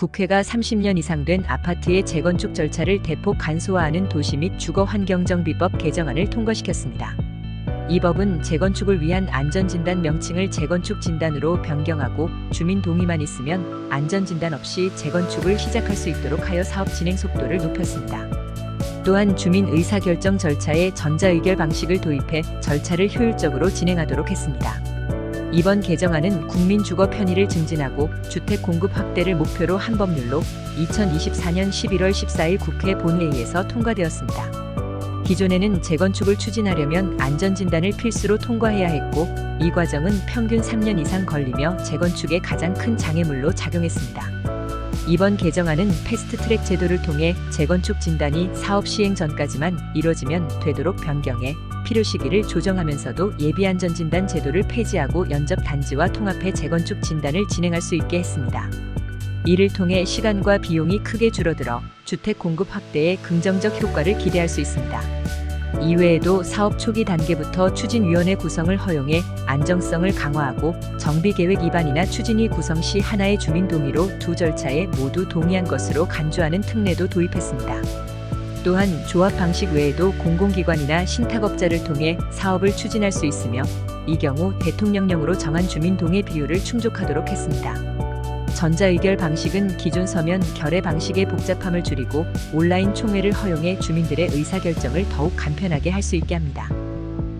국회가 30년 이상 된 아파트의 재건축 절차를 대폭 간소화하는 도시 및 주거 환경정비법 개정안을 통과시켰습니다. 이 법은 재건축을 위한 안전진단 명칭을 재건축 진단으로 변경하고 주민 동의만 있으면 안전진단 없이 재건축을 시작할 수 있도록 하여 사업 진행 속도를 높였습니다. 또한 주민 의사결정 절차에 전자의결 방식을 도입해 절차를 효율적으로 진행하도록 했습니다. 이번 개정안은 국민 주거 편의를 증진하고 주택 공급 확대를 목표로 한 법률로 2024년 11월 14일 국회 본회의에서 통과되었습니다. 기존에는 재건축을 추진하려면 안전진단을 필수로 통과해야 했고 이 과정은 평균 3년 이상 걸리며 재건축에 가장 큰 장애물로 작용했습니다. 이번 개정안은 패스트트랙 제도를 통해 재건축 진단이 사업 시행 전까지만 이뤄지면 되도록 변경해 필요 시기를 조정하면서도 예비 안전 진단 제도를 폐지하고 연접 단지와 통합해 재건축 진단을 진행할 수 있게 했습니다. 이를 통해 시간과 비용이 크게 줄어들어 주택 공급 확대에 긍정적 효과를 기대할 수 있습니다. 이외에도 사업 초기 단계부터 추진위원회 구성을 허용해 안정성을 강화하고 정비계획 입안이나 추진위 구성 시 하나의 주민 동의로 두 절차에 모두 동의한 것으로 간주하는 특례도 도입했습니다. 또한 조합 방식 외에도 공공기관이나 신탁업자를 통해 사업을 추진할 수 있으며 이 경우 대통령령으로 정한 주민 동의 비율을 충족하도록 했습니다. 전자의결 방식은 기존 서면 결의 방식의 복잡함을 줄이고 온라인 총회를 허용해 주민들의 의사결정을 더욱 간편하게 할 수 있게 합니다.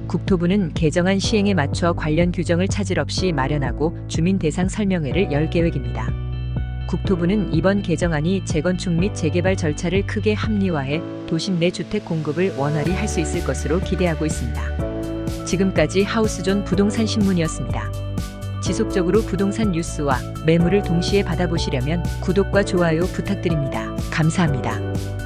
국토부는 개정안 시행에 맞춰 관련 규정을 차질 없이 마련하고 주민 대상 설명회를 열 계획입니다. 국토부는 이번 개정안이 재건축 및 재개발 절차를 크게 합리화해 도심 내 주택 공급을 원활히 할 수 있을 것으로 기대하고 있습니다. 지금까지 하우스존 부동산 신문이었습니다. 지속적으로 부동산 뉴스와 매물을 동시에 받아보시려면 구독과 좋아요 부탁드립니다. 감사합니다.